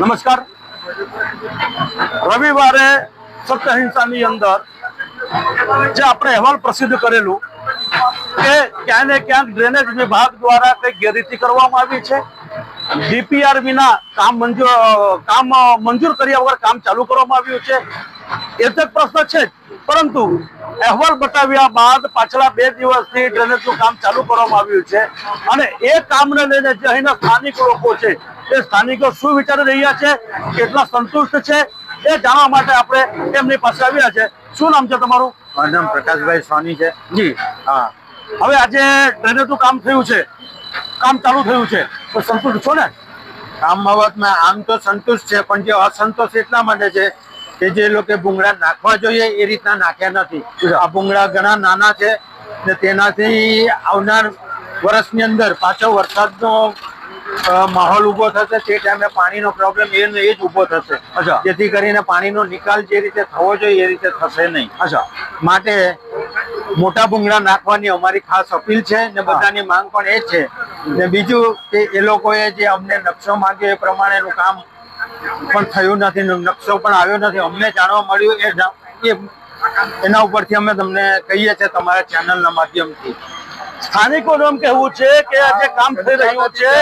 નમસ્કાર. રવિવારે સત્ય અહિંસાની અંદર જે આપણે અહેવાલ પ્રસિદ્ધ કરેલું કે ક્યાંય ને ક્યાંક ડ્રેનેજ વિભાગ દ્વારા કઈ ગેરરીતિ કરવામાં આવી છે. ડીપીઆર વિના કામ મંજૂર કામ મંજૂર કર્યા વગર કામ ચાલુ કરવામાં આવ્યું છે. એ તો પ્રશ્ન છે પરંતુ અહેવાલ બતાવ્યા બાદ પાછલા બે દિવસથી ડ્રેનેજનું કામ ચાલુ કરવામાં આવ્યું છે. અને એ કામને લઈને જે અહીંના સ્થાનિક લોકો છે એ સ્થાનિકો શું વિચારી રહ્યા છે કેટલા સંતુષ્ટ છે એ જાણવા માટે આપણે એમની પાસે આવ્યા છે. શું નામ છે તમારું? મારું નામ પ્રકાશભાઈ સોની છે. જી. હા. હવે આજે ડ્રેનેજનું કામ થયું છે. કામ ચાલુ થયું છે. તો સંતુષ્ટ છો ને? કામ બાબતમાં આમ તો સંતુષ્ટ છે પણ જે અસંતોષ એટલા માટે છે કે જે લોકો ભૂંગળા નાખવા જોઈએ એ રીતના નાખ્યા નથી. આ ભૂંગળા ઘણા નાના છે ને તેનાથી આવનાર વર્ષની અંદર પાછો વરસાદનો માહોલ ઊભો થશે તે ટાઈમે પાણીનો પ્રોબ્લેમ એ એ જ ઊભો થશે. અચ્છા. જેથી કરીને પાણીનો નિકાલ જે રીતે થવો જોઈએ એ રીતે થશે નહીં. અચ્છા. માટે મોટા ભૂંગળા નાખવાની અમારી ખાસ અપીલ છે ને બધાની માંગ પણ એ છે. ને બીજું કે એ લોકોએ જે અમને નકશો માંગ્યો એ પ્રમાણેનું કામ પણ થયું નથી નકશો પણ આવ્યો નથી. અમને જાણવા મળ્યું એ એના ઉપરથી અમે તમને કહીએ છીએ તમારા ચેનલના માધ્યમથી. સ્થાનિકોનું કહેવું છે કે જે કામ થઈ રહ્યું છે,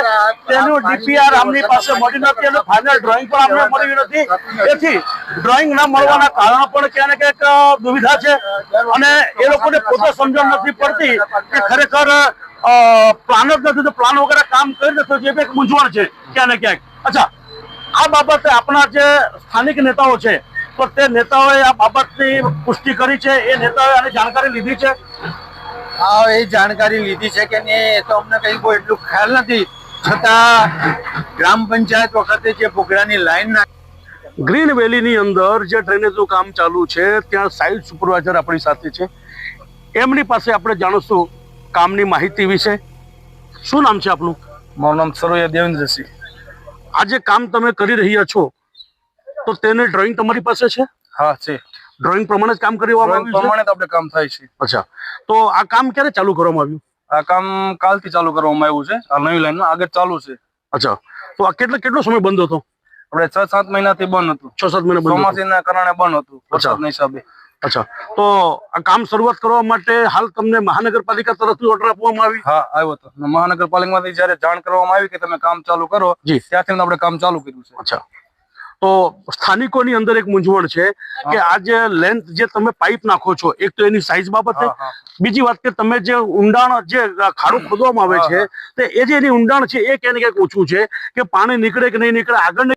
તેનું ડીપીઆર અમની પાસે મળી નથી અને ફાઇનલ ડ્રોઈંગ પણ અમને મળ્યું નથી. તેથી ડ્રોઈંગ ના મળવાના કારણો પણ ક્યાંક ને દુવિધા છે અને એ લોકોને પોતે સમજણ નથી પડતી કે ખરેખર પ્લાન જ નથી. તો પ્લાન વગેરે કામ કરી નથી જે કંઈક મૂંઝવણ છે ક્યાંક ને ક્યાંક. અચ્છા, આ બાબતે આપણા જે સ્થાનિક નેતાઓ છે, તો તે નેતાઓએ આ બાબતની પુષ્ટિ કરી છે, એ નેતાઓએ આની જાણકારી લીધી છે. હા એ જાણકારી લીધી છે કે નહીં એ તો અમને કઈ કોઈ એટલું ખ્યાલ નથી. છતાં ગ્રામ પંચાયત વખતે જે ભૂગળાની લાઈન ગ્રીન વેલીની અંદર જે ડ્રેનેજનું કામ ચાલુ છે ત્યાં સાઇટ સુપરવાઇઝર આપણી સાથે છે. એમની પાસે આપણે જાણીશું કામની માહિતી વિશે. શું નામ છે આપનું? મારું નામ સરોયા દેવેન્દ્રસિંહ આ જે કામ તમે કરી રહ્યા છો તો તેને ડ્રોઈંગ તમારી પાસે છે? હા છે. ડ્રોઈંગ પ્રમાણે જ કામ કરવામાં આવ્યું પ્રમાણે જ આપણે કામ થાય છે. અચ્છા. તો આ કામ ક્યારે ચાલુ કરવામાં આવ્યું? આ કામ કાલથી ચાલુ કરવામાં આવ્યું છે. આ નવી લાઈનમાં આગળ ચાલુ છે. અચ્છા. તો આ કેટલો કેટલો સમય બંધ હતો? આપણે છ સાત મહિનાથી બંધ હતું. છ સાત મહિના ચોમાસીના કારણે બંધ હતું વરસાદના હિસાબે. અચ્છા. તો આ કામ શરૂઆત કરવા માટે હાલ તમને મહાનગરપાલિકા તરફથી ઓર્ડર આપવામાં આવી? હા આવ્યો હતો મહાનગરપાલિકામાંથી જયારે જાણ કરવામાં આવી કે તમે કામ ચાલુ કરો ત્યાંથી આપણે કામ ચાલુ કર્યું છે. અચ્છા. તો સ્થાનિકોની અંદર એક મૂંઝવણ છે કે આ જે લેન્થ જે તમે પાઇપ નાખો છો એક તો એની સાઈઝ બાબતે. બીજી વાત કે તમે જે ઊંડાણ જે ખાડું ખોદવામાં આવે છે તે એ જે એની ઊંડાણ છે એ ક્યાંય ને ક્યાંક ઓછું છે કે પાણી નીકળે કે નહીં નીકળે આગળ